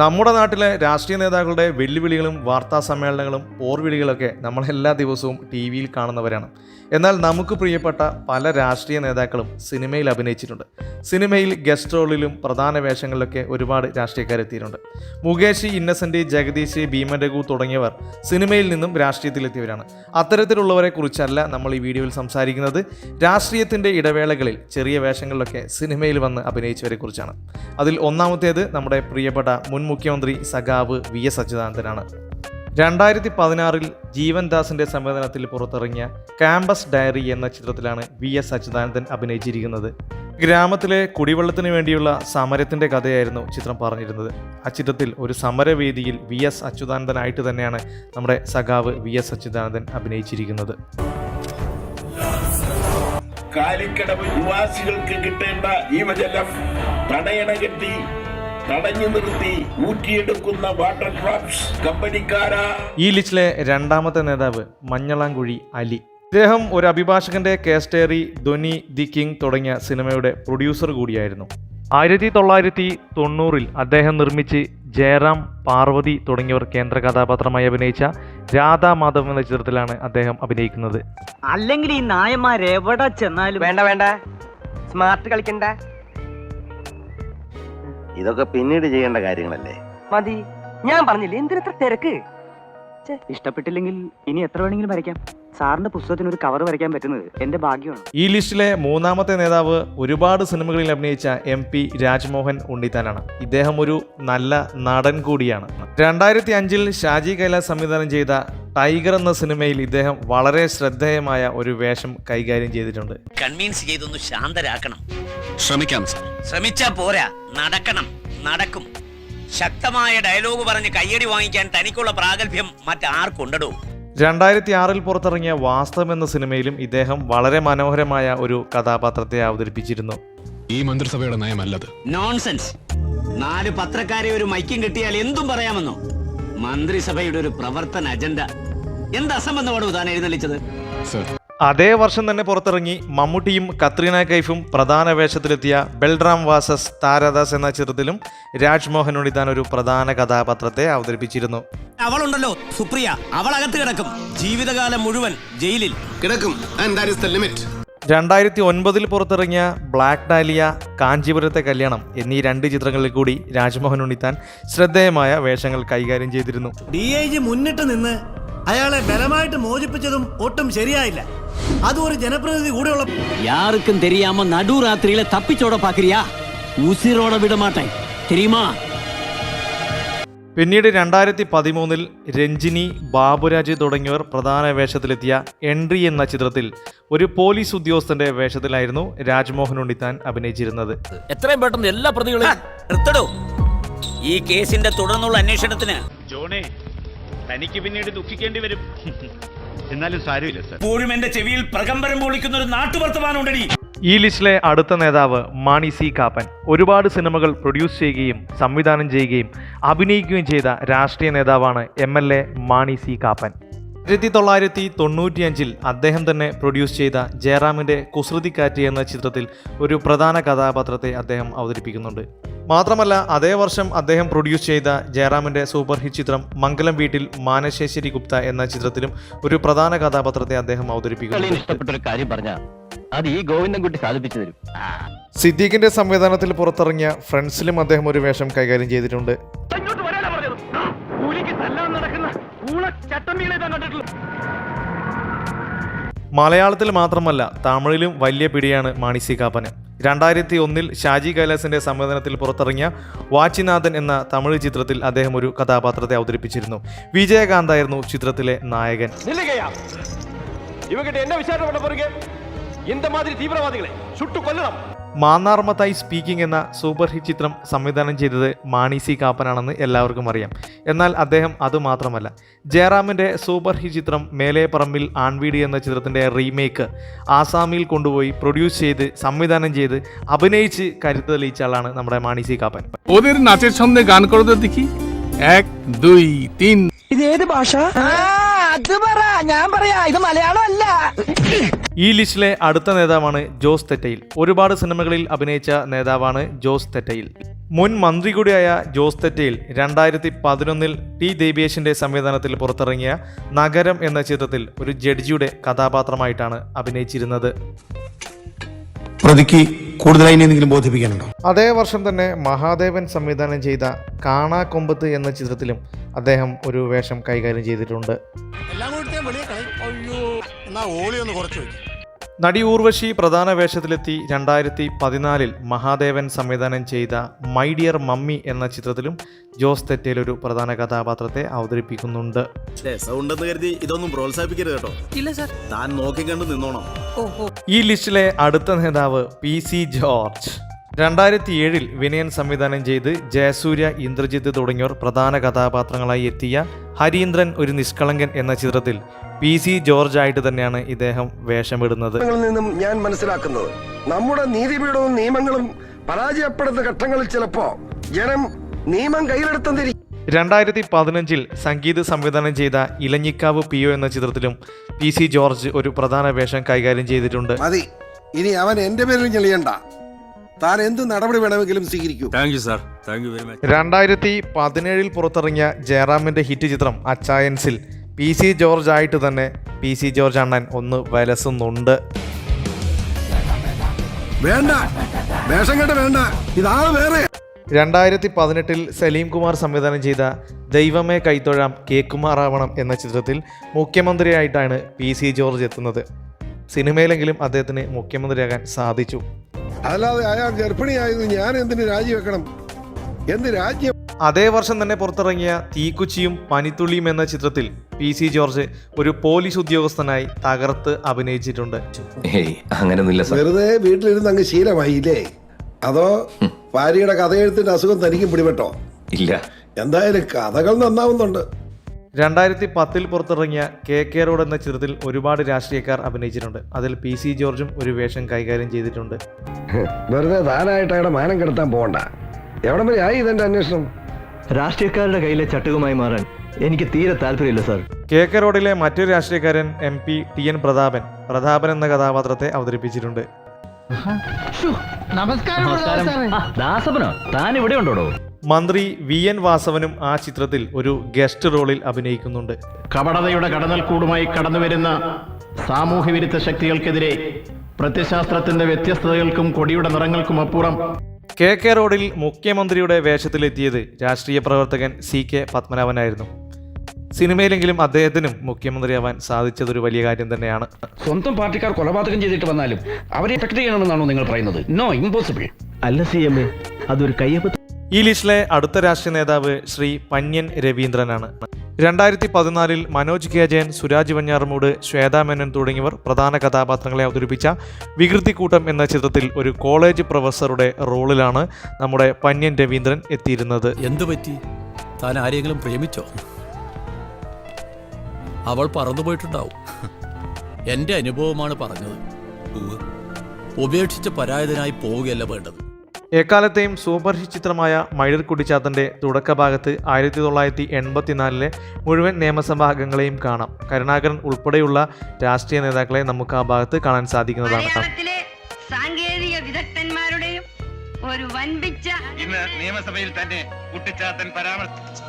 നമ്മുടെ നാട്ടിലെ രാഷ്ട്രീയ നേതാക്കളുടെ വെല്ലുവിളികളും വാർത്താ സമ്മേളനങ്ങളും ഓർവിളികളൊക്കെ നമ്മൾ എല്ലാ ദിവസവും ടി വിയിൽ കാണുന്നവരാണ്. എന്നാൽ നമുക്ക് പ്രിയപ്പെട്ട പല രാഷ്ട്രീയ നേതാക്കളും സിനിമയിൽ അഭിനയിച്ചിട്ടുണ്ട്. സിനിമയിൽ ഗസ്റ്റ് റോളിലും പ്രധാന വേഷങ്ങളിലൊക്കെ ഒരുപാട് രാഷ്ട്രീയക്കാരെത്തിയിട്ടുണ്ട്. മുകേഷ് ഇന്നസെന്റ് ജഗദീഷ് ഭീമൻ രഘു തുടങ്ങിയവർ സിനിമയിൽ നിന്നും രാഷ്ട്രീയത്തിലെത്തിയവരാണ്. അത്തരത്തിലുള്ളവരെ കുറിച്ചല്ല നമ്മൾ ഈ വീഡിയോയിൽ സംസാരിക്കുന്നത്. രാഷ്ട്രീയത്തിന്റെ ഇടവേളകളിൽ ചെറിയ വേഷങ്ങളിലൊക്കെ സിനിമയിൽ വന്ന് അഭിനയിച്ചവരെ കുറിച്ചാണ്. അതിൽ ഒന്നാമത്തേത് നമ്മുടെ പ്രിയപ്പെട്ട മുൻ മുഖ്യമന്ത്രി സഖാവ് വി എസ് അച്യുതാനന്ദനാണ്. രണ്ടായിരത്തി പതിനാറിൽ ജീവൻ ദാസിന്റെ സംവേദനത്തിൽ പുറത്തിറങ്ങിയ ക്യാമ്പസ് ഡയറി എന്ന ചിത്രത്തിലാണ് വി എസ് അച്യുതാനന്ദൻ അഭിനയിച്ചിരിക്കുന്നത്. ഗ്രാമത്തിലെ കുടിവെള്ളത്തിന് വേണ്ടിയുള്ള സമരത്തിന്റെ കഥയായിരുന്നു ചിത്രം പറഞ്ഞിരുന്നത്. ആ ചിത്രത്തിൽ ഒരു സമരവേദിയിൽ വി എസ് അച്യുതാനന്ദനായിട്ട് തന്നെയാണ് നമ്മുടെ സഖാവ് വി എസ് അച്യുതാനന്ദൻ അഭിനയിച്ചിരിക്കുന്നത്. കാലിക്കടവ് നിവാസികൾക്ക് കിട്ടേണ്ട ജീവജലം തടയണ കെട്ടി തടഞ്ഞു നിർത്തി ഊറ്റിയെടുക്കുന്ന വാട്ടർ ഡ്രോപ്സ് കമ്പനിക്കാരാ. ഈ ലിസ്റ്റിലെ രണ്ടാമത്തെ നേതാവ് മഞ്ഞളാംകുഴി അലി. ഇദ്ദേഹം ഒരു അഭിഭാഷകന്റെ കേസ്റ്റേറി ധ്വനി ദി കിങ് തുടങ്ങിയ സിനിമയുടെ പ്രൊഡ്യൂസർ കൂടിയായിരുന്നു. ആയിരത്തി തൊള്ളായിരത്തി തൊണ്ണൂറിൽ അദ്ദേഹം നിർമ്മിച്ച് ജയറാം പാർവതി തുടങ്ങിയവർ കേന്ദ്ര കഥാപാത്രമായി അഭിനയിച്ച രാധാ മാധവ് എന്ന ചിത്രത്തിലാണ് അദ്ദേഹം അഭിനയിക്കുന്നത്. അല്ലെങ്കിൽ ഈ നായന്മാർ എവിടെ ചെന്നാലും വേണ്ട വേണ്ട. സ്മാർട്ട് കളിക്കണ്ട. ഇതൊക്കെ പിന്നീട് ചെയ്യേണ്ട കാര്യങ്ങളല്ലേ? മതി. ഞാൻ പറഞ്ഞില്ലേ എന്തിനത്ര തിരക്ക്? ഇഷ്ടപ്പെട്ടില്ലെങ്കിൽ ഇനി എത്ര വേണമെങ്കിലും വരയ്ക്കാം. സാറിന്റെ പുസ്തകത്തിന് ഒരു കവർ വരയ്ക്കാൻ പറ്റുന്നത് എന്റെ ഭാഗ്യമാണ്. ഈ ലിസ്റ്റിലെ മൂന്നാമത്തെ നേതാവ് ഒരുപാട് സിനിമകളിൽ അഭിനയിച്ച എം പി രാജ്മോഹൻ ഉണ്ണിത്താനാണ്. ഇദ്ദേഹം ഒരു നല്ല നടൻ കൂടിയാണ്. രണ്ടായിരത്തി അഞ്ചിൽ ഷാജി കൈലാസ് സംവിധാനം ചെയ്ത ടൈഗർ എന്ന സിനിമയിൽ ഇദ്ദേഹം വളരെ ശ്രദ്ധേയമായ ഒരു വേഷം കൈകാര്യം ചെയ്തിട്ടുണ്ട്. കൺവിൻസ് ചെയ്തൊന്ന് ശാന്തരാക്കണം. ശ്രമിക്കാം സാർ. ശ്രമിച്ചാ പോരാ. നടക്കണം. നടക്കും. ശക്തമായ ഡയലോഗ് പറഞ്ഞ് കയ്യടി വാങ്ങിക്കാൻ തനിക്കുള്ള പ്രാഗൽഭ്യം മറ്റാർക്കുണ്ടോ രണ്ടായിരത്തി ആറിൽ പുറത്തിറങ്ങിയ വാസ്തവം എന്ന സിനിമയിലും ഇദ്ദേഹം വളരെ മനോഹരമായ ഒരു കഥാപാത്രത്തെ അവതരിപ്പിച്ചിരുന്നു. ഈ മന്ത്രിസഭയുടെ നയമല്ലത്. നോൺസെൻസ് നാല് പത്രക്കാരെ ഒരു മൈക്കും കിട്ടിയാൽ എന്തും പറയാമെന്നോ? മന്ത്രിസഭയുടെ ഒരു പ്രവർത്തന അജണ്ട. എന്ത് അസംബന്ധമാണ് താൻ എഴുന്നള്ളിച്ചത്? അതേ വർഷം തന്നെ പുറത്തിറങ്ങി മമ്മൂട്ടിയും കത്രീന കൈഫും പ്രധാന വേഷത്തിലെത്തിയ ബെൽറാം വാസസ് താരാദാസ് എന്ന ചിത്രത്തിലും രാജ്മോഹൻ താൻ ഒരു പ്രധാന കഥാപാത്രത്തെ അവതരിപ്പിച്ചിരുന്നു. അവളുണ്ടല്ലോ സുപ്രിയ. അവൾ അകത്ത് കിടക്കും. ജീവിതകാലം മുഴുവൻ ജയിലിൽ. കിടക്കും. ലിമിറ്റ് രണ്ടായിരത്തി ഒൻപതിൽ പുറത്തിറങ്ങിയ ബ്ലാക്ക് ഡാലിയ കാഞ്ചീപുരത്തെ കല്യാണം എന്നീ രണ്ട് ചിത്രങ്ങളിൽ കൂടി രാജ്മോഹൻ ഉണ്ണിത്താൻ ശ്രദ്ധേയമായ വേഷങ്ങൾ കൈകാര്യം ചെയ്തിരുന്നു. ഡി ഐ ജി മുന്നിട്ട് നിന്ന് അയാളെ ബലമായിട്ട് മോചിപ്പിച്ചതും ഒട്ടും ശരിയായില്ല. അത് ഒരു ജനപ്രതിനിധി കൂടെയുള്ള യാർക്കും തെരിയാമ നടുരാത്രിയിലെ തപ്പിച്ചോടെ പാക്കിരിയാ ഉസിറോടെ വിടമാട്ടെ. തെരിയുമാ. പിന്നീട് രണ്ടായിരത്തി പതിമൂന്നിൽ രഞ്ജിനി ബാബുരാജ് തുടങ്ങിയവർ പ്രധാന വേഷത്തിലെത്തിയ എൻട്രി എന്ന ചിത്രത്തിൽ ഒരു പോലീസ് ഉദ്യോഗസ്ഥന്റെ വേഷത്തിലായിരുന്നു രാജ്മോഹൻ ഉണ്ണിത്താൻ അഭിനയിച്ചിരുന്നത്. എത്രയും പെട്ടെന്ന് എല്ലാ പ്രതികളും ഈ കേസിന്റെ തുടർന്നുള്ള അന്വേഷണത്തിന് ജോണേ തനിക്ക് പിന്നീട് ദുഃഖിക്കേണ്ടി വരും. എന്നാലും സാരമില്ല സർ. ഇപ്പോഴും എന്റെ ചെവിയിൽ പ്രകമ്പരം പൊളിക്കുന്ന ഒരു നാട്ടുവർത്തമാനം ഉണ്ടടി ഈ ലിസ്റ്റിലെ അടുത്ത നേതാവ് മാണി സി കാപ്പൻ ഒരുപാട് സിനിമകൾ പ്രൊഡ്യൂസ് ചെയ്യുകയും സംവിധാനം ചെയ്യുകയും അഭിനയിക്കുകയും ചെയ്ത രാഷ്ട്രീയ നേതാവാണ് M L A Mani C Kappan. ആയിരത്തി തൊള്ളായിരത്തി തൊണ്ണൂറ്റിയഞ്ചിൽ അദ്ദേഹം തന്നെ പ്രൊഡ്യൂസ് ചെയ്ത ജയറാമിന്റെ കുസൃതിക്കാറ്റ് എന്ന ചിത്രത്തിൽ ഒരു പ്രധാന കഥാപാത്രത്തെ അദ്ദേഹം അവതരിപ്പിക്കുന്നുണ്ട്. മാത്രമല്ല അതേ വർഷം അദ്ദേഹം പ്രൊഡ്യൂസ് ചെയ്ത ജയറാമിന്റെ സൂപ്പർ ഹിറ്റ് ചിത്രം മംഗലം വീട്ടിൽ മാനശേശ്വരി ഗുപ്ത എന്ന ചിത്രത്തിലും ഒരു പ്രധാന കഥാപാത്രത്തെ അദ്ദേഹം പറഞ്ഞ അത് ഈ ഗോവിന്ദൻകുട്ടി സാധിപ്പിച്ചു തരും. സിദ്ദീഖിന്റെ സംവിധാനത്തിൽ പുറത്തിറങ്ങിയ ഫ്രണ്ട്സിലും അദ്ദേഹം ഒരു വേഷം കൈകാര്യം ചെയ്തിട്ടുണ്ട്. മലയാളത്തിൽ മാത്രമല്ല തമിഴിലും വലിയ പിടിയാണ് മാണി സി കാപ്പന്. രണ്ടായിരത്തി ഒന്നിൽ ഷാജി കൈലാസിന്റെ സംവേദനത്തിൽ പുറത്തിറങ്ങിയ വാച്ചിനാഥൻ എന്ന തമിഴ് ചിത്രത്തിൽ അദ്ദേഹം ഒരു കഥാപാത്രത്തെ അവതരിപ്പിച്ചിരുന്നു വിജയകാന്തായിരുന്നു ചിത്രത്തിലെ നായകൻ நில்லுகையா இவகிட்ட என்ன விசாரணை பண்ண போறீங்க இந்த மாதிரி தீவிரவாதிகளை சுட்டு கொல்லணும் മാന്നാർമത്തായി സ്പീക്കിംഗ് എന്ന സൂപ്പർ ഹിറ്റ് ചിത്രം സംവിധാനം ചെയ്തത് മാണി സി കാപ്പനാണെന്ന് എല്ലാവർക്കും അറിയാം. എന്നാൽ അദ്ദേഹം അതുമാത്രമല്ല ജയറാമിന്റെ സൂപ്പർ ഹിറ്റ് ചിത്രം മേലേ പറമ്പിൽ ആൺവീടി എന്ന ചിത്രത്തിന്റെ റീമേക്ക് ആസാമിൽ കൊണ്ടുപോയി പ്രൊഡ്യൂസ് ചെയ്ത് സംവിധാനം ചെയ്ത് അഭിനയിച്ച് കരുത്ത് തെളിയിച്ച ആളാണ് നമ്മുടെ മാണി സി കാപ്പൻ. ഇത് ഏത് ഭാഷ? അത് പറ. ഞാൻ പറയാ ഇത് മലയാളം അല്ല. ഈ ലിസ്റ്റിലെ അടുത്ത നേതാവാണ് ജോസ് തെറ്റയിൽ. ഒരുപാട് സിനിമകളിൽ അഭിനയിച്ച നേതാവാണ് ജോസ് തെറ്റയിൽ. മുൻ മന്ത്രി കൂടിയായ ജോസ് തെറ്റയിൽ രണ്ടായിരത്തി പതിനൊന്നിൽ ടി ദേബിയേഷിന്റെ സംവിധാനത്തിൽ പുറത്തിറങ്ങിയ നഗരം എന്ന ചിത്രത്തിൽ ഒരു ജഡ്ജിയുടെ കഥാപാത്രമായിട്ടാണ് അഭിനയിച്ചിരുന്നത്. പ്രതിക്ക് കൂടുതലായി എന്തെങ്കിലും ബോധിപ്പിക്കാനുണ്ടോ? അതേ വർഷം തന്നെ മഹാദേവൻ സംവിധാനം ചെയ്ത കാണാ കൊമ്പത്ത് എന്ന ചിത്രത്തിലും അദ്ദേഹം ഒരു വേഷം കൈകാര്യം ചെയ്തിട്ടുണ്ട്. എല്ലാം കൂടി വലിയ കളയും അയ്യോ. എന്നാ ഓളി ഒന്ന് കുറച്ച് വെക്കും. നടി ഊർവശി പ്രധാന വേഷത്തിലെത്തി രണ്ടായിരത്തി പതിനാലിൽ മഹാദേവൻ സംവിധാനം ചെയ്ത മൈ ഡിയർ മമ്മി എന്ന ചിത്രത്തിലും ജോസ് തെറ്റേൽ ഒരു പ്രധാന കഥാപാത്രത്തെ അവതരിപ്പിക്കുന്നുണ്ട്. കരുതി ഇതൊന്നും പ്രോത്സാഹിപ്പിക്കരുത് കേട്ടോ. ഇല്ല സാർ. താൻ നോക്കിക്കണ്ട് നിന്നോണം. ഈ ലിസ്റ്റിലെ അടുത്ത നേതാവ് പി സി ജോർജ്. രണ്ടായിരത്തി ഏഴിൽ വിനയൻ സംവിധാനം ചെയ്ത് ജയസൂര്യ ഇന്ദ്രജിത്ത് തുടങ്ങിയവർ പ്രധാന കഥാപാത്രങ്ങളായി എത്തിയ ഹരീന്ദ്രൻ ഒരു നിഷ്കളങ്കൻ എന്ന ചിത്രത്തിൽ പി സി ജോർജ് ആയിട്ട് തന്നെയാണ് ഇദ്ദേഹം വേഷമിടുന്നത്. നിന്നും ഞാൻ മനസ്സിലാക്കുന്നത് നമ്മുടെ നീതിപീഠവും നിയമങ്ങളും പരാജയപ്പെടുന്ന ഘട്ടങ്ങളിൽ ചിലപ്പോ ജനം നിയമം കയ്യിലെടുത്തെന്നിരിക്കും രണ്ടായിരത്തി പതിനഞ്ചിൽ സംഗീത സംവിധാനം ചെയ്ത ഇലഞ്ഞിക്കാവ് പി ഒ എന്ന ചിത്രത്തിലും പി സി ജോർജ് ഒരു പ്രധാന വേഷം കൈകാര്യം ചെയ്തിട്ടുണ്ട്. മതി. ഇനി അവൻ എന്റെ പേരിൽ ഞെളിയണ്ട. താൻ എന്ത് നടപടി വേണമെങ്കിലും സ്വീകരിക്കൂ. Thank you sir thank you very much രണ്ടായിരത്തി പതിനേഴിൽ പുറത്തിറങ്ങിയ ജയറാമിന്റെ ഹിറ്റ് ചിത്രം അച്ചായൻസിൽ പി സി ജോർജ് ആയിട്ട് തന്നെ പി സി ജോർജ് അണ്ണൻ ഒന്ന് വലസുന്നുണ്ട്. വേണ്ട. വേഷം കേട്ട വേണ്ട. ഇതാണ് വേറെ. രണ്ടായിരത്തി പതിനെട്ടിൽ സലീം കുമാർ സംവിധാനം ചെയ്ത ദൈവമേ കൈത്തൊഴാം കേക്കുമാറാവണം എന്ന ചിത്രത്തിൽ മുഖ്യമന്ത്രിയായിട്ടാണ് പി സി ജോർജ് എത്തുന്നത്. സിനിമയിലെങ്കിലും അദ്ദേഹത്തിന് മുഖ്യമന്ത്രിയാകാൻ സാധിച്ചു. അല്ലാതെ അയാൾ ഗർഭിണിയായത് ഞാൻ എന്തിന് രാജിവെക്കണം? എന്ത് രാജ്യം? അതേ വർഷം തന്നെ പുറത്തിറങ്ങിയ തീക്കുച്ചിയും പനിത്തുള്ളിയും എന്ന ചിത്രത്തിൽ പി സി ജോർജ് ഒരു പോലീസ് ഉദ്യോഗസ്ഥനായി തകർത്ത് അഭിനയിച്ചിട്ടുണ്ട്. അങ്ങനെയൊന്നുമില്ല സാർ. വെറുതെ വീട്ടിലിരുന്ന് അങ്ങ് ശീലമായില്ലേ? അതോ ഭാര്യയുടെ കഥയെഴുത്തിന്റെ അസുഖം തനിക്കും പിടിപെട്ടോ? ഇല്ല. എന്തായാലും കഥകൾ നന്നാവുന്നുണ്ട്. രണ്ടായിരത്തി പത്തിൽ പുറത്തിറങ്ങിയ കെ കെ റോഡ് എന്ന ചിത്രത്തിൽ ഒരുപാട് രാഷ്ട്രീയക്കാർ അഭിനയിച്ചിട്ടുണ്ട്. അതിൽ പി സി ജോർജും ഒരു വേഷം കൈകാര്യം ചെയ്തിട്ടുണ്ട്. വെറുതെ താനായിട്ട് അയാളുടെ മാനം കെടുത്താൻ പോകണ്ട. എവിടെ വരെ ആയി ഇതെന്റെ അന്വേഷണം? രാഷ്ട്രീയക്കാരുടെ കയ്യിലെ ചട്ടുകമായി മാറാൻ എനിക്ക് തീരെ താല്പര്യമില്ല സാർ. കെ കെ റോഡിലെ മറ്റൊരു രാഷ്ട്രീയക്കാരൻ M P T N Prathapan Prathapan എന്ന കഥാപാത്രത്തെ അവതരിപ്പിച്ചിട്ടുണ്ട്. ദാസപ്പനോ? താൻ ഇവിടെ ഉണ്ടോടോ? മന്ത്രി വി എൻ വാസവനും ആ ചിത്രത്തിൽ ഒരു ഗസ്റ്റ് റോളിൽ അഭിനയിക്കുന്നുണ്ട്. കപടതയുടെ കടന്നൽക്കൂടുമായി കടന്നുവരുന്ന സാമൂഹ്യ വിരുദ്ധ ശക്തികൾക്കെതിരെ പ്രത്യശാസ്ത്രത്തിന്റെ വ്യത്യസ്തതകൾക്കും കൊടിയുടെ നിറങ്ങൾക്കും അപ്പുറം കെ കെ റോഡിൽ മുഖ്യമന്ത്രിയുടെ വേഷത്തിലെത്തിയത് രാഷ്ട്രീയ പ്രവർത്തകൻ സി കെ പത്മനാഭനായിരുന്നു. സിനിമയിലെങ്കിലും അദ്ദേഹത്തിനും മുഖ്യമന്ത്രിയാവാൻ സാധിച്ചത് ഒരു വലിയ കാര്യം തന്നെയാണ്. സ്വന്തം പാർട്ടിക്കാർ കൊലപാതകം ചെയ്തിട്ട് വന്നാലും അവരെ പ്രൊട്ടക്ട് ചെയ്യണമെന്നാണോ നിങ്ങൾ പറയുന്നത്? നോ ഇമ്പോസിബിൾ അല്ല സി എം എ അതൊരു കയ്യപ്പ് ഈ ലിസ്റ്റിലെ അടുത്ത രാഷ്ട്രീയ നേതാവ് ശ്രീ പന്യൻ രവീന്ദ്രനാണ്. രണ്ടായിരത്തി പതിനാലിൽ മനോജ് കെ ജയൻ സുരാജ് വഞ്ഞാറമൂട് ശ്വേതാ മേനൻ തുടങ്ങിയവർ പ്രധാന കഥാപാത്രങ്ങളെ അവതരിപ്പിച്ച വികൃതിക്കൂട്ടം എന്ന ചിത്രത്തിൽ ഒരു കോളേജ് പ്രൊഫസറുടെ റോളിലാണ് നമ്മുടെ പന്യൻ രവീന്ദ്രൻ എത്തിയിരുന്നത്. എന്തു പറ്റി? താൻ ആരെങ്കിലും പ്രേമിച്ചോ? അവൾ പറന്നുപോയിട്ടുണ്ടാവും എന്റെ അനുഭവമാണ് പറഞ്ഞത്. ഉപേക്ഷിച്ച് പരായതനായി പോവുകയല്ല വേണ്ടത്. എക്കാലത്തെയും സൂപ്പർ ഹിറ്റ് ചിത്രമായ മഴർ കുട്ടിച്ചാത്തന്റെ തുടക്കഭാഗത്ത് ആയിരത്തി തൊള്ളായിരത്തി എൺപത്തിനാലിലെ മുഴുവൻ നിയമസഭാ അംഗങ്ങളെയും കാണാം. കരുണാകരൻ ഉൾപ്പെടെയുള്ള രാഷ്ട്രീയ നേതാക്കളെ നമുക്ക് ആ ഭാഗത്ത് കാണാൻ സാധിക്കുന്നതാണ്. മലയാളത്തിലെ സാങ്കേതിക വിദഗ്ധന്മാരുടെയും ഒരു വൻപിച്ച ഇന്ന് നിയമസഭയിൽ തന്നെ കുട്ടിച്ചാത്തൻ പരാമർശിച്ചു.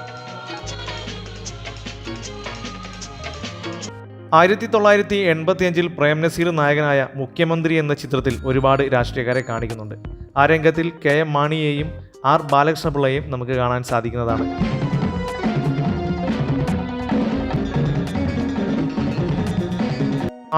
ആയിരത്തി തൊള്ളായിരത്തി എൺപത്തിയഞ്ചിൽ പ്രേം നസീർ നായകനായ മുഖ്യമന്ത്രി എന്ന ചിത്രത്തിൽ ഒരുപാട് രാഷ്ട്രീയക്കാരെ കാണിക്കുന്നുണ്ട്. ആ രംഗത്തിൽ കെ എം മാണിയെയും ആർ ബാലകൃഷ്ണപിള്ളയെയും നമുക്ക് കാണാൻ സാധിക്കുന്നതാണ്.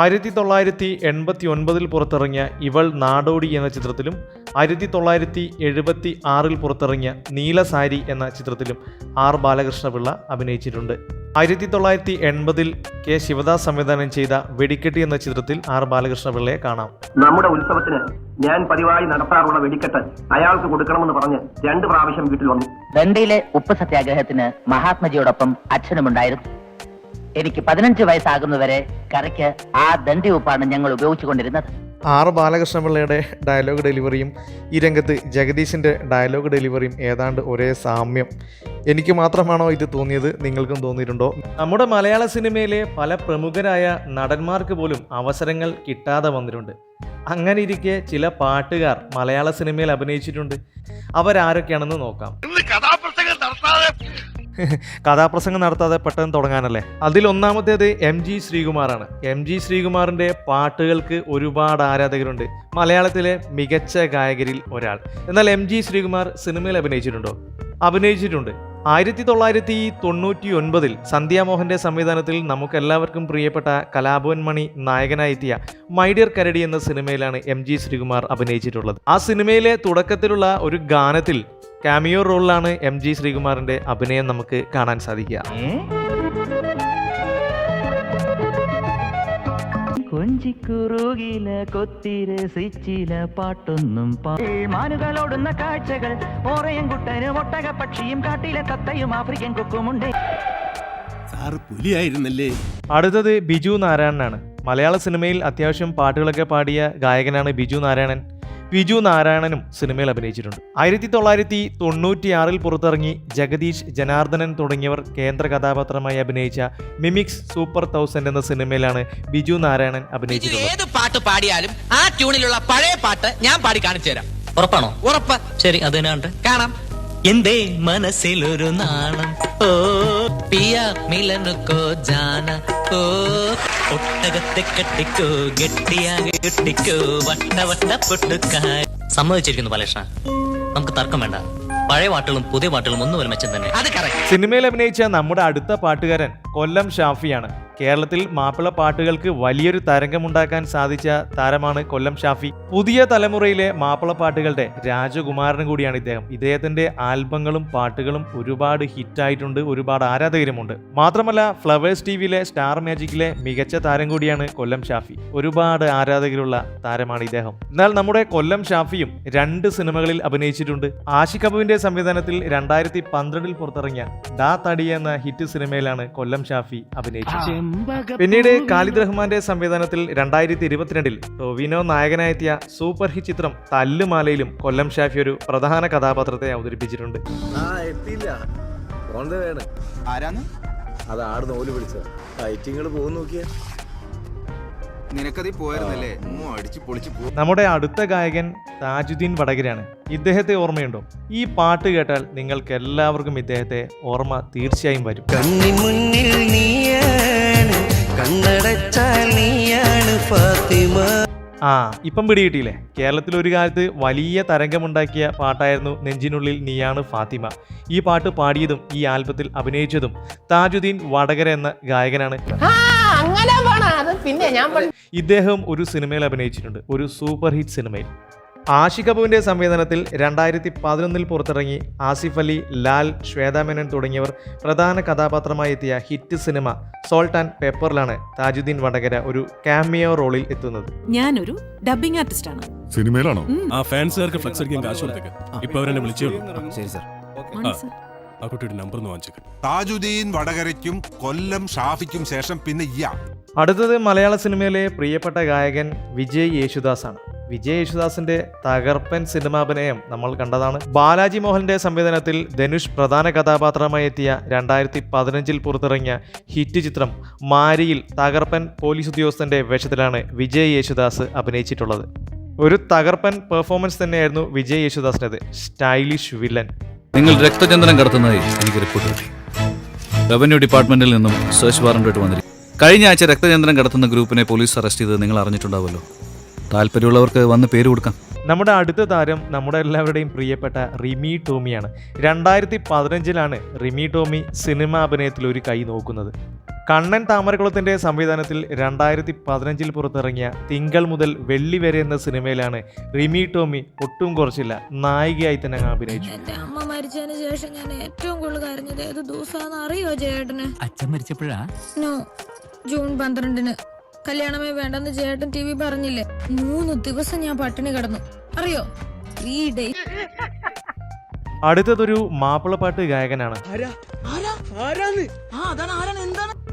ആയിരത്തി തൊള്ളായിരത്തി എൺപത്തി ഒൻപതിൽ പുറത്തിറങ്ങിയ ഇവൾ നാടോടി എന്ന ചിത്രത്തിലും ആയിരത്തി തൊള്ളായിരത്തി എഴുപത്തി ആറിൽ പുറത്തിറങ്ങിയ നീലസാരി എന്ന ചിത്രത്തിലും ആർ ബാലകൃഷ്ണപിള്ള അഭിനയിച്ചിട്ടുണ്ട്. ആയിരത്തി തൊള്ളായിരത്തി എൺപതിൽ കെ ശിവദാസ് സംവിധാനം ചെയ്ത വെടിക്കെട്ട് എന്ന ചിത്രത്തിൽ ആർ ബാലകൃഷ്ണപിള്ളയെ കാണാം. നമ്മുടെ ഉത്സവത്തിന് ഞാൻ പതിവായി നടത്താറുള്ള വെടിക്കെട്ട് അയാൾക്ക് കൊടുക്കണമെന്ന് പറഞ്ഞ് രണ്ട് പ്രാവശ്യം വീട്ടിൽ വന്നു. ദണ്ഡയിലെ ഉപ്പ് സത്യാഗ്രഹത്തിന് മഹാത്മജിയോടൊപ്പം അച്ഛനുമുണ്ടായിരുന്നു. എനിക്ക് പതിനഞ്ച് വയസ്സാകുന്നവരെ കറിക്ക് ആ ദണ്ഡി ഉപ്പാണ് ഞങ്ങൾ ഉപയോഗിച്ചുകൊണ്ടിരുന്നത്. ആർ ബാലകൃഷ്ണപിള്ളയുടെ ഡയലോഗ് ഡെലിവറിയും ഈ രംഗത്ത് ജഗദീശിന്റെ ഡയലോഗ് ഡെലിവറിയും ഏതാണ്ട് ഒരേ സാമ്യം. എനിക്ക് മാത്രമാണോ ഇത് തോന്നിയത്? നിങ്ങൾക്കും തോന്നിയിട്ടുണ്ടോ? നമ്മുടെ മലയാള സിനിമയിലെ പല പ്രമുഖരായ നടന്മാർക്ക് പോലും അവസരങ്ങൾ കിട്ടാതെ വന്നിട്ടുണ്ട്. അങ്ങനെ ഇരിക്കെ ചില പാട്ടുകാർ മലയാള സിനിമയിൽ അഭിനയിച്ചിട്ടുണ്ട്. അവരാരൊക്കെയാണെന്ന് നോക്കാം. കഥാപ്രസംഗം നടത്താതെ പെട്ടെന്ന് തുടങ്ങാനല്ലേ? അതിൽ ഒന്നാമത്തേത് എം ജി ശ്രീകുമാറാണ്. എം ജി ശ്രീകുമാറിന്റെ പാട്ടുകൾക്ക് ഒരുപാട് ആരാധകരുണ്ട്. മലയാളത്തിലെ മികച്ച ഗായകരിൽ ഒരാൾ. എന്നാൽ എം ജി ശ്രീകുമാർ സിനിമയിൽ അഭിനയിച്ചിട്ടുണ്ടോ? അഭിനയിച്ചിട്ടുണ്ട്. ആയിരത്തി തൊള്ളായിരത്തി തൊണ്ണൂറ്റി ഒൻപതിൽ സന്ധ്യാമോഹന്റെ സംവിധാനത്തിൽ നമുക്കെല്ലാവർക്കും പ്രിയപ്പെട്ട കലാഭവൻ മണി നായകനായെത്തിയ മൈ ഡിയർ കരടി എന്ന സിനിമയിലാണ് എം ജി ശ്രീകുമാർ അഭിനയിച്ചിട്ടുള്ളത്. ആ സിനിമയിലെ തുടക്കത്തിലുള്ള ഒരു ഗാനത്തിൽ കാമിയോ റോളിലാണ് എം ജി ശ്രീകുമാറിന്റെ അഭിനയം നമുക്ക് കാണാൻ സാധിക്കുക. കൊഞ്ചിക്കുറുകില കൊത്തിരസിച്ചില പാട്ടൊന്നും മാനുകളോടുന്ന കാഴ്ചകൾ ഓറയൻകുട്ടനും ഒട്ടക പക്ഷിയും കാട്ടിലെ തത്തയും ആഫ്രിക്കൻ കൊക്കുമുണ്ട്. പുലിയായിരുന്നല്ലേ? അടുത്തത് ബിജു നാരായണനാണ്. മലയാള സിനിമയിൽ അത്യാവശ്യം പാട്ടുകളൊക്കെ പാടിയ ഗായകനാണ് ബിജു നാരായണൻ. ബിജു നാരായണനും സിനിമയിൽ അഭിനയിച്ചിട്ടുണ്ട്. ആയിരത്തി തൊള്ളായിരത്തി തൊണ്ണൂറ്റിയാറിൽ പുറത്തിറങ്ങി ജഗദീഷ് ജനാർദ്ദനൻ തുടങ്ങിയവർ കേന്ദ്ര കഥാപാത്രമായി അഭിനയിച്ച മിമിക്സ് സൂപ്പർ തൗസൻഡ് എന്ന സിനിമയിലാണ് ബിജു നാരായണൻ അഭിനയിച്ചിട്ടുള്ളത്. ഏത് പാട്ട് പാടിയാലും ആ ട്യൂണിലുള്ള പഴയ പാട്ട് ഞാൻ പാടി കാണിച്ചു തരാം. ഉറപ്പാണോ? ഉറപ്പ്. ശരി അത് തന്നെ കാണാം. എന്തേ മനസ്സിലൊരു നാണം? ഓ പിയ മിലനുക്കോ ജാന? ഓ ഒട്ടകത്തെ കെട്ടിക്കോ. ഗട്ടിയാകെ കെട്ടിക്കോ. വട്ട വട്ട പൊട്ടുക്കാർ സമ്മതിച്ചിരിക്കുന്നു ബാലകൃഷ്ണ. നമുക്ക് തർക്കം വേണ്ട. പഴയ പാട്ടുകളും പുതിയ പാട്ടുകളും ഒന്നും ഒരു മെച്ചം തന്നെ. അത് സിനിമയിൽ അഭിനയിച്ച നമ്മുടെ അടുത്ത പാട്ടുകാരൻ കൊല്ലം ഷാഫിയാണ്. കേരളത്തിൽ മാപ്പിള പാട്ടുകൾക്ക് വലിയൊരു തരംഗമുണ്ടാക്കാൻ സാധിച്ച താരമാണ് കൊല്ലം ഷാഫി. പുതിയ തലമുറയിലെ മാപ്പിള പാട്ടുകളുടെ രാജകുമാരനും കൂടിയാണ് ഇദ്ദേഹം. ഇദ്ദേഹത്തിന്റെ ആൽബങ്ങളും പാട്ടുകളും ഒരുപാട് ഹിറ്റായിട്ടുണ്ട് ഒരുപാട് ആരാധകരുമുണ്ട്. മാത്രമല്ല ഫ്ലവേഴ്സ് ടി വിയിലെ സ്റ്റാർ മാജിക്കിലെ മികച്ച താരം കൂടിയാണ് കൊല്ലം ഷാഫി. ഒരുപാട് ആരാധകരുള്ള താരമാണ് ഇദ്ദേഹം. എന്നാൽ നമ്മുടെ കൊല്ലം ഷാഫിയും രണ്ട് സിനിമകളിൽ അഭിനയിച്ചിട്ടുണ്ട്. ആഷിഖ് അബുവിന്റെ സംവിധാനത്തിൽ രണ്ടായിരത്തി പന്ത്രണ്ടിൽ പുറത്തിറങ്ങിയ ദാ തടി എന്ന ഹിറ്റ് സിനിമയിലാണ് കൊല്ലം ഷാഫി അഭിനയിച്ചത്. പിന്നീട് ഖാലിദ് റഹ്മാന്റെ സംവിധാനത്തിൽ രണ്ടായിരത്തി ഇരുപത്തിരണ്ടിൽ ടൊവിനോ നായകനായെത്തിയ സൂപ്പർ ഹിറ്റ് ചിത്രം തല്ലുമാലയിലും കൊല്ലം ഷാഫി ഒരു പ്രധാന കഥാപാത്രത്തെ അവതരിപ്പിച്ചിട്ടുണ്ട്. ആ എത്തിയില്ല. വേണ് ആരാന്ന്? അത് ആട് നോൽ വിളിച്ച ഫൈറ്റിങ്ങൾ പോകുന്ന നോക്കിയാ. നിനക്കതി പോയിരുന്നല്ലേ? അടിച്ച് പൊളിച്ച് പോ. നമ്മുടെ അടുത്ത ഗായകൻ താജുദ്ദീൻ വടകരയാണ്. ഇദ്ദേഹത്തെ ഓർമ്മയുണ്ടോ? ഈ പാട്ട് കേട്ടാൽ നിങ്ങൾക്ക് എല്ലാവർക്കും ഇദ്ദേഹത്തെ ഓർമ്മ തീർച്ചയായും വരും. കണ്ണിൻ മുന്നിൽ കണ്ണടച്ചാൽ നീയാണ് ഫാത്തിമ. ആ ഇപ്പം പിടികിട്ടിയില്ലേ? കേരളത്തിൽ ഒരു കാലത്ത് വലിയ തരംഗമുണ്ടാക്കിയ പാട്ടായിരുന്നു നെഞ്ചിനുള്ളിൽ നീയാണ് ഫാത്തിമ. ഈ പാട്ട് പാടിയതും ഈ ആൽബത്തിൽ അഭിനയിച്ചതും താജുദ്ദീൻ വടകര എന്ന ഗായകനാണ്. അങ്ങനെ അത് പിന്നെ ഞാൻ ഇദ്ദേഹം ഒരു സിനിമയിൽ അഭിനയിച്ചിട്ടുണ്ട്. ഒരു സൂപ്പർ ഹിറ്റ് സിനിമയിൽ. ആഷിഖ് കപൂറിന്റെ സംവിധാനത്തിൽ രണ്ടായിരത്തി പതിനൊന്നിൽ പുറത്തിറങ്ങി ആസിഫ് അലി ലാൽ ശ്വേതാമേനൻ തുടങ്ങിയവർ പ്രധാന കഥാപാത്രമായി എത്തിയ ഹിറ്റ് സിനിമ സോൾട്ട് ആൻഡ് പേപ്പറിലാണ് താജുദ്ദീൻ വടകര ഒരു കാമിയോ റോളിൽ എത്തുന്നത്. ഞാനൊരു ഡബിംഗ് ആർട്ടിസ്റ്റ് ആണ്. സിനിമയിലാണോ? ആ ഫാൻസുകാർക്ക് ഫ്ലക്സ് അടിക്കാൻ കാശ് കൊടുത്തേക്ക്. ഇപ്പൊ അവരെന്നെ വിളിച്ചേ ഉള്ളൂ. ശരി സർ. ആ കുട്ടിയുടെ നമ്പർ ഒന്ന് വാങ്ങിച്ചേക്ക്. താജുദ്ദീൻ വടകരയ്ക്കും കൊല്ലം ഷാഫിക്കും ശേഷം പിന്നെ ഇയാ അടുത്തത് മലയാള സിനിമയിലെ പ്രിയപ്പെട്ട ഗായകൻ വിജയ് യേശുദാസ് ആണ് വിജയ് യേശുദാസിന്റെ തകർപ്പൻ സിനിമാഭിനയം നമ്മൾ കണ്ടതാണ്. ബാലാജി മോഹന്റെ സംവിധാനത്തിൽ ധനുഷ് പ്രധാന കഥാപാത്രമായി എത്തിയ രണ്ടായിരത്തി പതിനഞ്ചിൽ പുറത്തിറങ്ങിയ ഹിറ്റ് ചിത്രം മാരിയിൽ തകർപ്പൻ പോലീസ് ഉദ്യോഗസ്ഥന്റെ വേഷത്തിലാണ് വിജയ് യേശുദാസ് അഭിനയിച്ചിട്ടുള്ളത്. ഒരു തകർപ്പൻ പെർഫോമൻസ് തന്നെയായിരുന്നു വിജയ് യേശുദാസിന്റെത് സ്റ്റൈലിഷ് വില്ലൻ. നിങ്ങൾ രക്തചന്ദനം കടത്തുന്നതായി എനിക്ക് റിപ്പോർട്ട് കിട്ടി. റവന്യൂ ഡിപ്പാർട്ട്മെന്റിൽ നിന്നും സെർച്ച് വാറണ്ട് വന്നിരിക്കും കഴിഞ്ഞ ആഴ്ച രക്തചന്ദനം കടത്തുന്ന ഗ്രൂപ്പിനെ പോലീസ് അറസ്റ്റ് ചെയ്തത് നിങ്ങൾ അറിഞ്ഞിട്ടുണ്ടാവുമല്ലോ. താല്പര്യമുള്ളവർക്ക് വന്ന് പേര് കൊടുക്കാം. നമ്മുടെ അടുത്ത താരം നമ്മുടെ എല്ലാവരുടെയും പ്രിയപ്പെട്ട റിമി ടോമിയാണ്. രണ്ടായിരത്തി പതിനഞ്ചിലാണ് റിമി ടോമി സിനിമ അഭിനയത്തിൽ ഒരു കൈ നോക്കുന്നത്. കണ്ണൻ താമരക്കുളത്തിന്റെ സംവിധാനത്തിൽ രണ്ടായിരത്തി പതിനഞ്ചിൽ പുറത്തിറങ്ങിയ തിങ്കൾ മുതൽ വെള്ളി വരെ എന്ന സിനിമയിലാണ് റിമി ടോമി ഒട്ടും കുറച്ചില്ല നായികയായി തന്നെ അഭിനയിച്ചു. എന്റെ അമ്മ മരിച്ചതിന് ശേഷം ഞാൻ ഏറ്റവും കൂടുതൽ കരഞ്ഞത് ഏത് ദിവസമാണെന്ന് അറിയോ ചേട്ടന് അച്ഛൻ മരിച്ചപ്പോഴാ? നോ ജൂൺ പന്ത്രണ്ടിന്. കല്യാണമേ വേണ്ടെന്ന് ചേട്ടൻ ടി വി പറഞ്ഞില്ലേ? മൂന്ന് ദിവസം ഞാൻ പട്ടിണി കിടന്നു. അറിയോ? ത്രീ ഡേ അടുത്തതൊരു മാപ്പിളപ്പാട്ട് ഗായകനാണ്.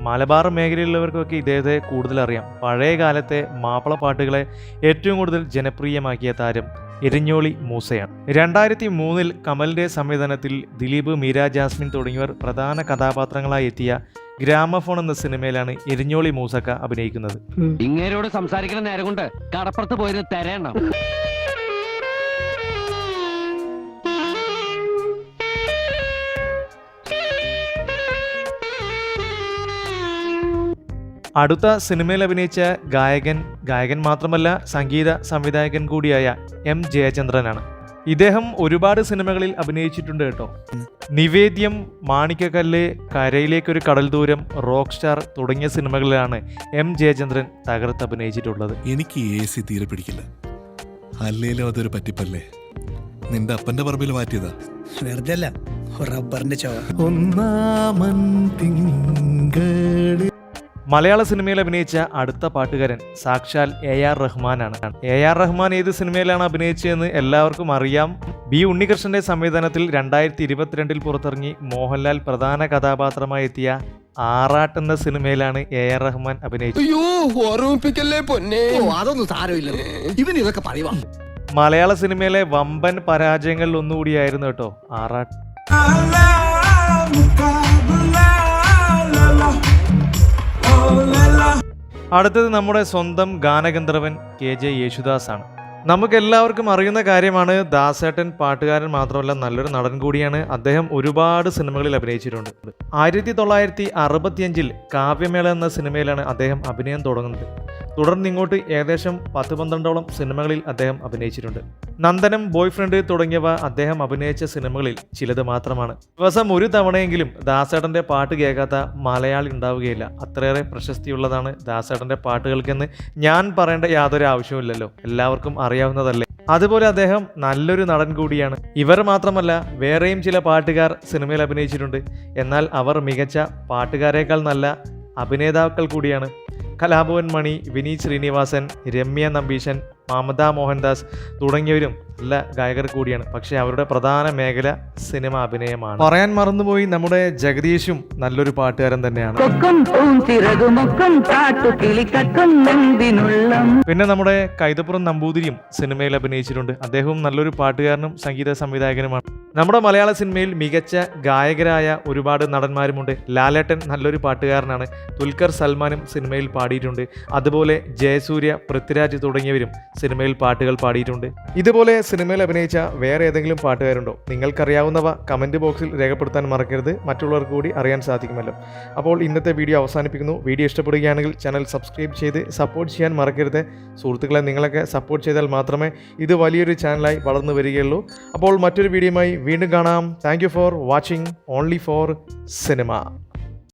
മലബാർ മേഖലയിലുള്ളവർക്കൊക്കെ ഇദ്ദേഹത്തെ കൂടുതൽ അറിയാം പഴയ കാലത്തെ മാപ്പിളപ്പാട്ടുകളെ ഏറ്റവും കൂടുതൽ ജനപ്രിയമാക്കിയ താരം എരിഞ്ഞോളി മൂസയാണ്. രണ്ടായിരത്തി മൂന്നിൽ കമലിന്റെ സംവിധാനത്തിൽ ദിലീപ് മീര ജാസ്മിൻ തുടങ്ങിയവർ പ്രധാന കഥാപാത്രങ്ങളായി എത്തിയ ഗ്രാമഫോൺ എന്ന സിനിമയിലാണ് എരിഞ്ഞോളി മൂസക്ക അഭിനയിക്കുന്നത്. ഇങ്ങേരോട് സംസാരിക്കുന്ന നേരം കൊണ്ട് കടപ്പുറത്ത് പോയിരുന്നു തരേണം അടുത്ത സിനിമയിൽ അഭിനയിച്ച ഗായകൻ ഗായകൻ മാത്രമല്ല സംഗീത സംവിധായകൻ കൂടിയായ എം ജയചന്ദ്രനാണ്. ഇദ്ദേഹം ഒരുപാട് സിനിമകളിൽ അഭിനയിച്ചിട്ടുണ്ട് കേട്ടോ. നിവേദ്യം മാണിക്കക്കല്ല് കരയിലേക്കൊരു കടൽ ദൂരം റോക്ക് സ്റ്റാർ തുടങ്ങിയ സിനിമകളിലാണ് എം ജയചന്ദ്രൻ തകർത്ത് അഭിനയിച്ചിട്ടുള്ളത്. എനിക്ക് എ സി തീരെ പിടിക്കില്ല. അല്ലേലും അതൊരു പറ്റിപ്പല്ലേ? നിന്റെ അപ്പന്റെ പറമ്പിൽ മാറ്റിയതാ. വെറുതെ റബ്ബറിന്റെ ചവ. ഒന്നാമൻ തിങ്കളി മലയാള സിനിമയിൽ അഭിനയിച്ച അടുത്ത പാട്ടുകാരൻ സാക്ഷാൽ എ ആർ റഹ്മാനാണ്. എ ആർ റഹ്മാൻ ഏത് സിനിമയിലാണ് അഭിനയിച്ചതെന്ന് എല്ലാവർക്കും അറിയാം. ബി ഉണ്ണികൃഷ്ണന്റെ സംവിധാനത്തിൽ രണ്ടായിരത്തി ഇരുപത്തിരണ്ടിൽ പുറത്തിറങ്ങി മോഹൻലാൽ പ്രധാന കഥാപാത്രമായി എത്തിയ ആറാട്ട് എന്ന സിനിമയിലാണ് എ ആർ റഹ്മാൻ അഭിനയിച്ചത്. മലയാള സിനിമയിലെ വമ്പൻ പരാജയങ്ങളിൽ ഒന്നുകൂടിയായിരുന്നു കേട്ടോ ആറാട്ട്. അടുത്തത് നമ്മുടെ സ്വന്തം ഗാനഗന്ധർവൻ കെ ജെ യേശുദാസ് ആണ് നമുക്ക് എല്ലാവർക്കും അറിയുന്ന കാര്യമാണ് ദാസേട്ടൻ പാട്ടുകാരൻ മാത്രമല്ല നല്ലൊരു നടൻ കൂടിയാണ്. അദ്ദേഹം ഒരുപാട് സിനിമകളിൽ അഭിനയിച്ചിട്ടുണ്ട്. ആയിരത്തി തൊള്ളായിരത്തി അറുപത്തിയഞ്ചിൽ കാവ്യമേള എന്ന സിനിമയിലാണ് അദ്ദേഹം അഭിനയം തുടങ്ങുന്നത്. തുടർന്ന് ഇങ്ങോട്ട് ഏകദേശം പത്ത് പന്ത്രണ്ടോളം സിനിമകളിൽ അദ്ദേഹം അഭിനയിച്ചിട്ടുണ്ട്. നന്ദനം ബോയ് ഫ്രണ്ട് തുടങ്ങിയവ അദ്ദേഹം അഭിനയിച്ച സിനിമകളിൽ ചിലത് മാത്രമാണ്. ദിവസം ഒരു തവണയെങ്കിലും ദാസേട്ടന്റെ പാട്ട് കേൾക്കാത്ത മലയാളി ഉണ്ടാവുകയില്ല. അത്രയേറെ പ്രശസ്തിയുള്ളതാണ് ദാസേട്ടന്റെ പാട്ടുകൾക്കെന്ന് ഞാൻ പറയേണ്ട യാതൊരു ആവശ്യവുമില്ലല്ലോ. എല്ലാവർക്കും അറിയാവുന്നതല്ലേ? അതുപോലെ അദ്ദേഹം നല്ലൊരു നടൻ കൂടിയാണ്. ഇവർ മാത്രമല്ല വേറെയും ചില പാട്ടുകാർ സിനിമയിൽ അഭിനയിച്ചിട്ടുണ്ട്. എന്നാൽ അവർ മികച്ച പാട്ടുകാരേക്കാൾ നല്ല അഭിനേതാക്കൾ കൂടിയാണ്. കലാഭവൻ മണി വിനീത് ശ്രീനിവാസൻ രമ്യ നമ്പീശൻ മമത മോഹൻദാസ് തുടങ്ങിയവരും നല്ല ഗായകർ കൂടിയാണ്. പക്ഷെ അവരുടെ പ്രധാന മേഖല സിനിമ അഭിനയമാണ്. പറയാൻ മറന്നുപോയി നമ്മുടെ ജഗദീഷും നല്ലൊരു പാട്ടുകാരൻ തന്നെയാണ്. പിന്നെ നമ്മുടെ കൈതപ്പുറം നമ്പൂതിരിയും സിനിമയിൽ അഭിനയിച്ചിട്ടുണ്ട്. അദ്ദേഹവും നല്ലൊരു പാട്ടുകാരനും സംഗീത സംവിധായകനുമാണ്. നമ്മുടെ മലയാള സിനിമയിൽ മികച്ച ഗായകരായ ഒരുപാട് നടന്മാരുമുണ്ട്. ലാലേട്ടൻ നല്ലൊരു പാട്ടുകാരനാണ്. ദുൽഖർ സൽമാനും സിനിമയിൽ പാടിയിട്ടുണ്ട്. അതുപോലെ ജയസൂര്യ പൃഥ്വിരാജ് തുടങ്ങിയവരും സിനിമയിൽ പാട്ടുകൾ പാടിയിട്ടുണ്ട്. ഇതുപോലെ സിനിമയിൽ അഭിനയിച്ച വേറെ ഏതെങ്കിലും പാട്ടുകാരുണ്ടോ? നിങ്ങൾക്കറിയാവുന്നവ കമന്റ് ബോക്സിൽ രേഖപ്പെടുത്താൻ മറക്കരുത്. മറ്റുള്ളവർക്ക് കൂടി അറിയാൻ സാധിക്കുമല്ലോ. അപ്പോൾ ഇന്നത്തെ വീഡിയോ അവസാനിപ്പിക്കുന്നു. വീഡിയോ ഇഷ്ടപ്പെടുകയാണെങ്കിൽ ചാനൽ സബ്സ്ക്രൈബ് ചെയ്ത് സപ്പോർട്ട് ചെയ്യാൻ മറക്കരുത്. സുഹൃത്തുക്കളെ നിങ്ങളൊക്കെ സപ്പോർട്ട് ചെയ്താൽ മാത്രമേ ഇത് വലിയൊരു ചാനലായി വളർന്നു വരികയുള്ളൂ. അപ്പോൾ മറ്റൊരു വീഡിയോയുമായി വീണ്ടും കാണാം. Thank for watching only for cinema